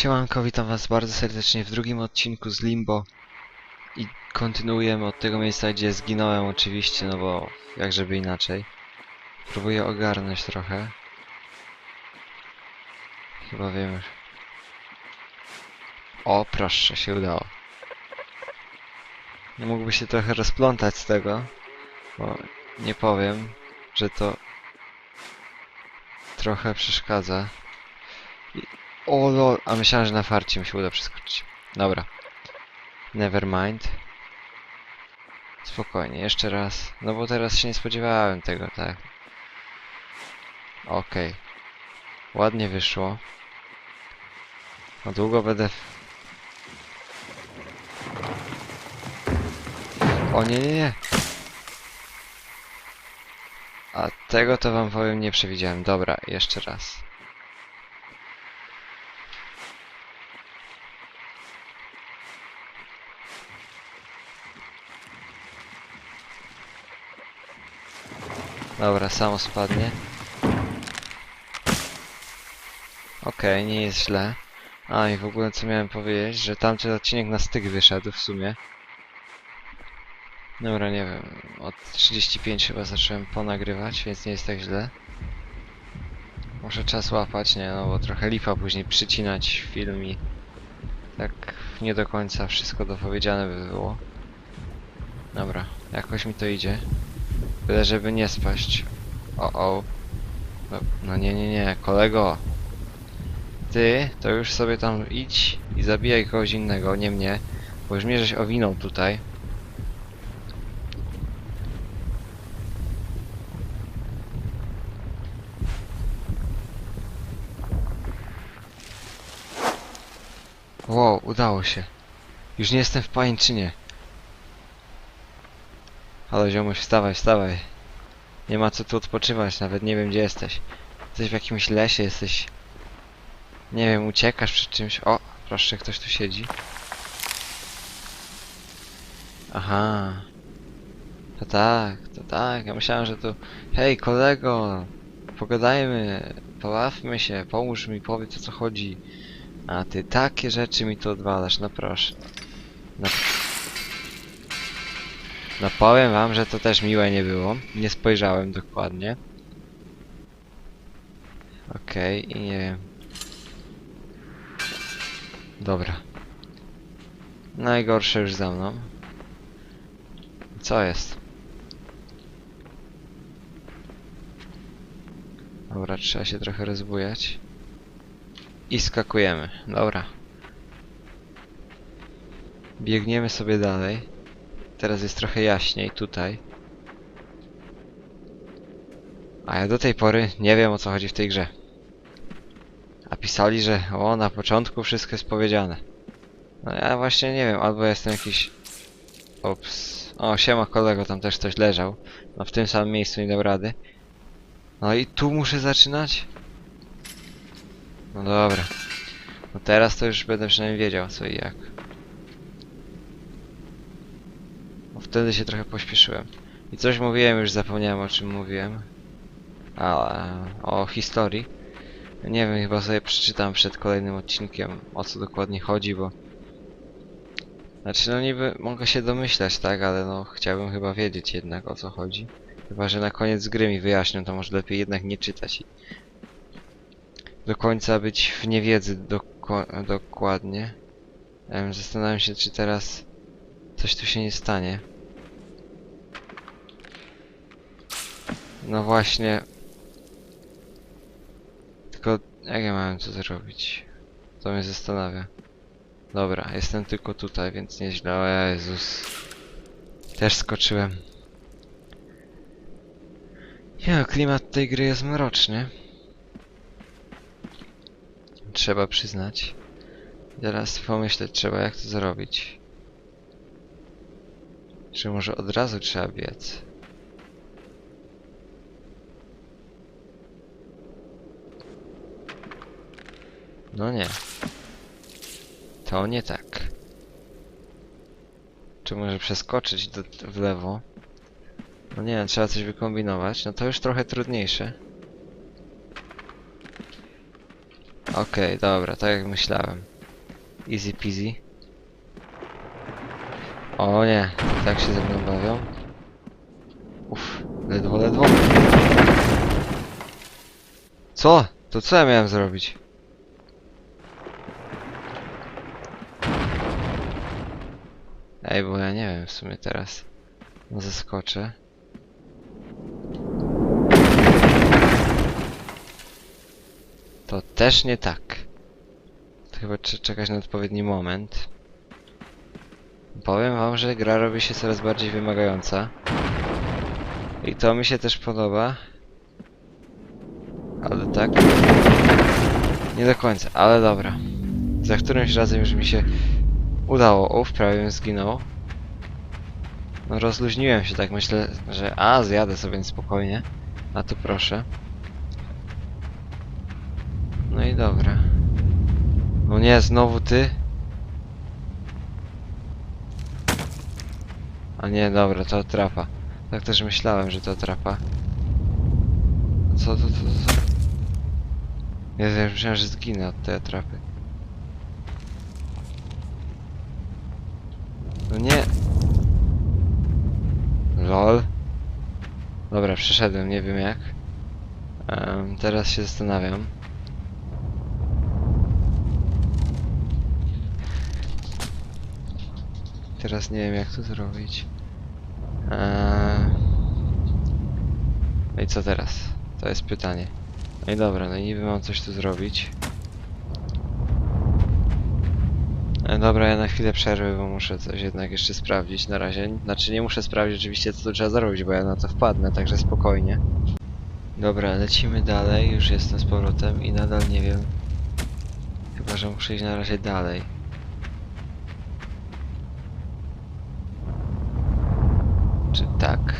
Siemanko, witam was bardzo serdecznie w drugim odcinku z Limbo i kontynuujemy od tego miejsca, gdzie zginąłem oczywiście, no bo jak żeby inaczej. Próbuję ogarnąć trochę. Chyba wiem. O, proszę, się udało. No Mógłby się trochę rozplątać z tego, bo nie powiem, że to trochę przeszkadza. O lol, a myślałem, że na farcie mi się uda przeskoczyć. Dobra. Never mind. Spokojnie, jeszcze raz. No bo teraz się nie spodziewałem tego, tak. Okej. Ładnie wyszło. No długo będę... w- O nie, nie, nie. A tego to wam powiem nie przewidziałem. Dobra, jeszcze raz. Dobra, samo spadnie. Okej, nie jest źle. A i w ogóle co miałem powiedzieć, że tamten odcinek na styk wyszedł w sumie. Dobra, nie wiem, od 35 chyba zacząłem ponagrywać, więc nie jest tak źle. Muszę czas łapać, nie no, bo trochę lipa później przycinać film i tak nie do końca wszystko dopowiedziane by było. Dobra, jakoś mi to idzie. Byle żeby nie spaść. O o. No, no nie, nie, nie, kolego. Ty, to już sobie tam idź i zabijaj kogoś innego, nie mnie. Bo już mnie żeś owinął tutaj. Wow, udało się. Już nie jestem w pajęczynie. Halo ziomuś, wstawaj, wstawaj. Nie ma co tu odpoczywać, nawet nie wiem gdzie jesteś. Jesteś w jakimś lesie, jesteś... Nie wiem, uciekasz przed czymś. O, proszę, ktoś tu siedzi. Aha. To tak, to tak. Ja myślałem, że tu... Hej, kolego! Pogadajmy, pobawmy się, pomóż mi, powiedz o co chodzi. A ty takie rzeczy mi tu odwalasz, no proszę. No, no powiem wam, że to też miłe nie było. Nie spojrzałem dokładnie. Okej, i nie wiem. Dobra. Najgorsze już za mną. Co jest? Dobra, trzeba się trochę rozbujać. I skakujemy. Dobra. Biegniemy sobie dalej. Teraz jest trochę jaśniej tutaj. A ja do tej pory nie wiem o co chodzi w tej grze. A pisali, że o na początku wszystko jest powiedziane. No ja właśnie nie wiem, albo jestem jakiś... Ops. O, siema kolego, tam też ktoś leżał. No w tym samym miejscu nie dał rady. No i tu muszę zaczynać? No dobra. No teraz to już będę przynajmniej wiedział co i jak. Bo wtedy się trochę pośpieszyłem. I coś mówiłem, już zapomniałem o czym mówiłem. A, o historii. Nie wiem, chyba sobie przeczytam przed kolejnym odcinkiem o co dokładnie chodzi, bo... Znaczy no niby mogę się domyślać, tak, ale no chciałbym chyba wiedzieć jednak o co chodzi. Chyba, że na koniec gry mi wyjaśnią, to może lepiej jednak nie czytać i do końca być w niewiedzy doko dokładnie. Zastanawiam się, czy teraz coś tu się nie stanie. No właśnie. Tylko jak ja miałem to zrobić? To mnie zastanawia. Dobra, jestem tylko tutaj, więc nieźle. O Jezus. Też skoczyłem. Ja, klimat tej gry jest mroczny. Trzeba przyznać. Teraz pomyśleć trzeba jak to zrobić. Czy może od razu trzeba biec? No nie. To nie tak. Czy może przeskoczyć do, w lewo? No nie trzeba coś wykombinować. No to już trochę trudniejsze. Okej, dobra, tak jak myślałem. Easy peasy. O nie, tak się ze mną bawią. Uff, ledwo, ledwo. Co? To co ja miałem zrobić? Ej, bo ja nie wiem w sumie teraz. No zaskoczę. To też nie tak. To chyba trzeba czekać na odpowiedni moment. Powiem wam, że gra robi się coraz bardziej wymagająca. I to mi się też podoba. Ale tak. Nie do końca, ale dobra. Za którymś razem już mi się udało. Uf, prawie zginął. No rozluźniłem się tak, myślę, że a, zjadę sobie spokojnie. A tu proszę. No i dobra. No nie, znowu ty? A nie, dobra, to trapa. Tak też myślałem, że to trapa. Co to, to, to, ja myślałem, że zginę od tej atrapy. No nie. Lol. Dobra, przeszedłem, nie wiem jak. Em, teraz się zastanawiam. Teraz nie wiem jak to zrobić. Eee... No i co teraz? To jest pytanie. No i dobra, no i niby mam coś tu zrobić. Dobra, ja na chwilę przerwę, bo muszę coś jednak jeszcze sprawdzić na razie. Znaczy nie muszę sprawdzić oczywiście co tu trzeba zrobić, bo ja na to wpadnę, także spokojnie. Dobra, lecimy dalej, już jestem z powrotem i nadal nie wiem. Chyba, że muszę iść na razie dalej. Czy tak?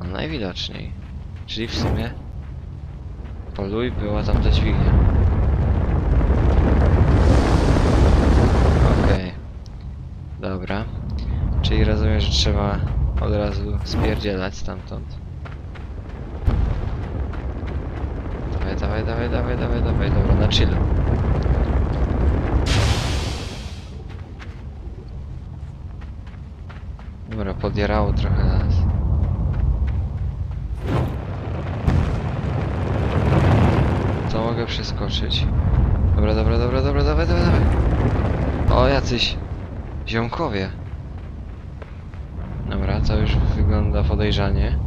No najwidoczniej. Czyli w sumie poluj była tam ta dźwignia. Okej. Dobra. Czyli rozumiem, że trzeba od razu spierdzielać stamtąd. Dawaj, dawaj, dawaj, dawaj, dawaj, dawaj, dobra, na chillu. Dobra, podjerało trochę nas. To mogę przeskoczyć. Dobra, dobra, dobra, dobra, dawaj, dawaj, dawaj. O, jacyś ziomkowie. Dobra, to już wygląda podejrzanie.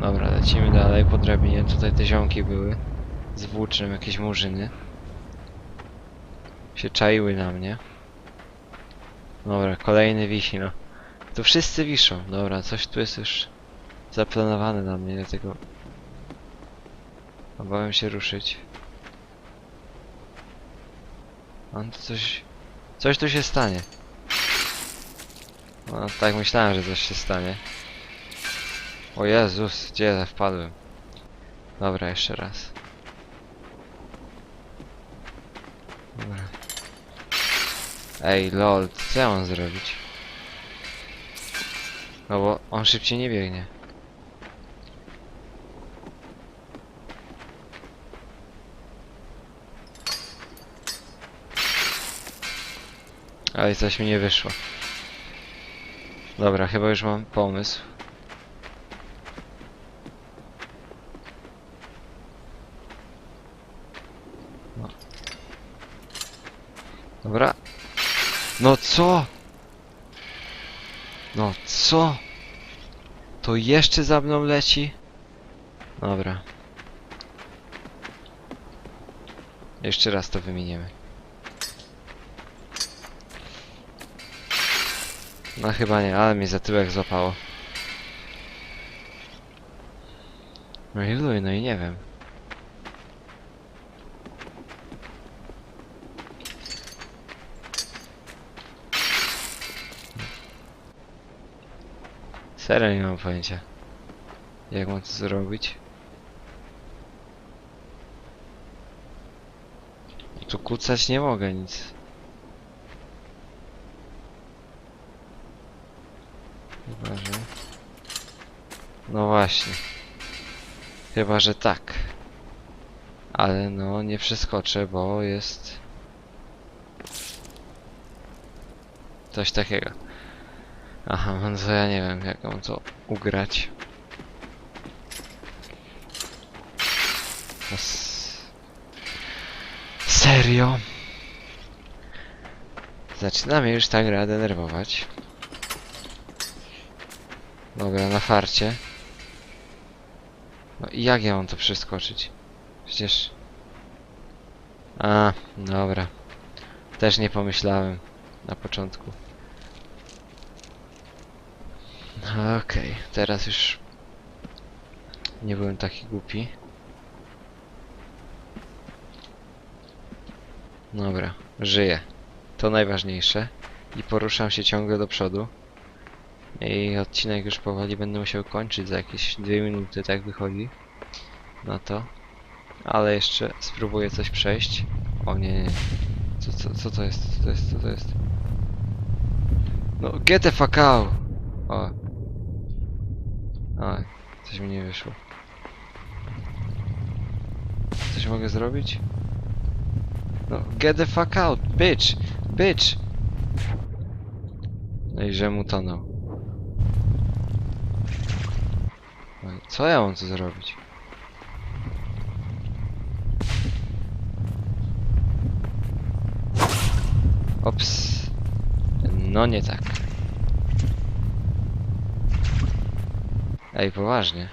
Dobra, lecimy dalej po drabinie. Tutaj te ziomki były. Z włóczem jakieś murzyny. Się czaiły na mnie. Dobra, kolejny wisi, no. Tu wszyscy wiszą. Dobra, coś tu jest już zaplanowane na mnie, dlatego... Obawiam się ruszyć. On coś... Coś tu się stanie. No, tak myślałem, że coś się stanie. O Jezus, gdzie ja wpadłem? Dobra, jeszcze raz. Dobra. Ej, lol, co ja mam zrobić? No bo on szybciej nie biegnie. Ale coś mi nie wyszło. Dobra, chyba już mam pomysł. No. Dobra. No co? No co? To jeszcze za mną leci? Dobra. Jeszcze raz to wymieniemy. No chyba nie, ale mnie za tyłek złapało. No i no i nie wiem. Serio nie mam pojęcia. Jak mam to zrobić? Tu kucać nie mogę nic. Chyba, że... No właśnie. Chyba, że tak. Ale no, nie przeskoczę, bo jest... Coś takiego. Aha, no ja nie wiem, jak mam to ugrać. No Serio? Zaczyna mnie już ta gra denerwować. Dobra, na farcie. No i jak ja mam to przeskoczyć? Przecież... A, dobra. Też nie pomyślałem na początku. Okej, teraz już nie byłem taki głupi. Dobra, żyję. To najważniejsze. I poruszam się ciągle do przodu. I odcinek już powoli będę musiał kończyć za jakieś dwie minuty, tak wychodzi. Na to. Ale jeszcze spróbuję coś przejść. O nie, nie. Co, co, co to jest? Co to jest? Co to jest? No, get the fuck out! O, coś mi nie wyszło. Coś mogę zrobić? No, get the fuck out, bitch! Bitch! No i że mu tonął. Co ja mam tu zrobić? Ops. No nie tak. Ej, poważnie.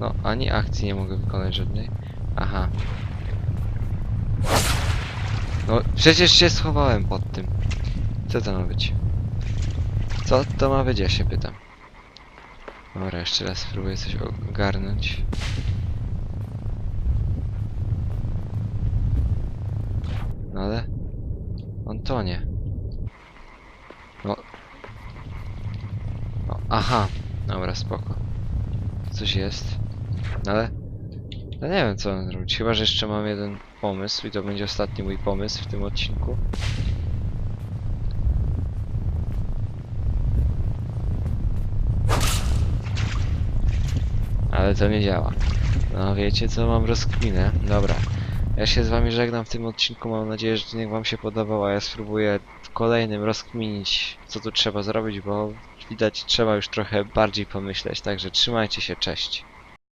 No, ani akcji nie mogę wykonać żadnej. Aha. No, przecież się schowałem pod tym. Co to ma być? Co to ma być, ja się pytam. Dobra, jeszcze raz spróbuję coś ogarnąć. No ale... On tonie. No... no aha. Dobra, spoko. Coś jest. No ale... No nie wiem co mam zrobić. Chyba, że jeszcze mam jeden pomysł i to będzie ostatni mój pomysł w tym odcinku. Ale to nie działa. No wiecie co, mam rozkminę. Dobra. Ja się z wami żegnam w tym odcinku, mam nadzieję, że odcinek wam się podobał, a ja spróbuję w kolejnym rozkminić, co tu trzeba zrobić, bo widać trzeba już trochę bardziej pomyśleć, także trzymajcie się, cześć.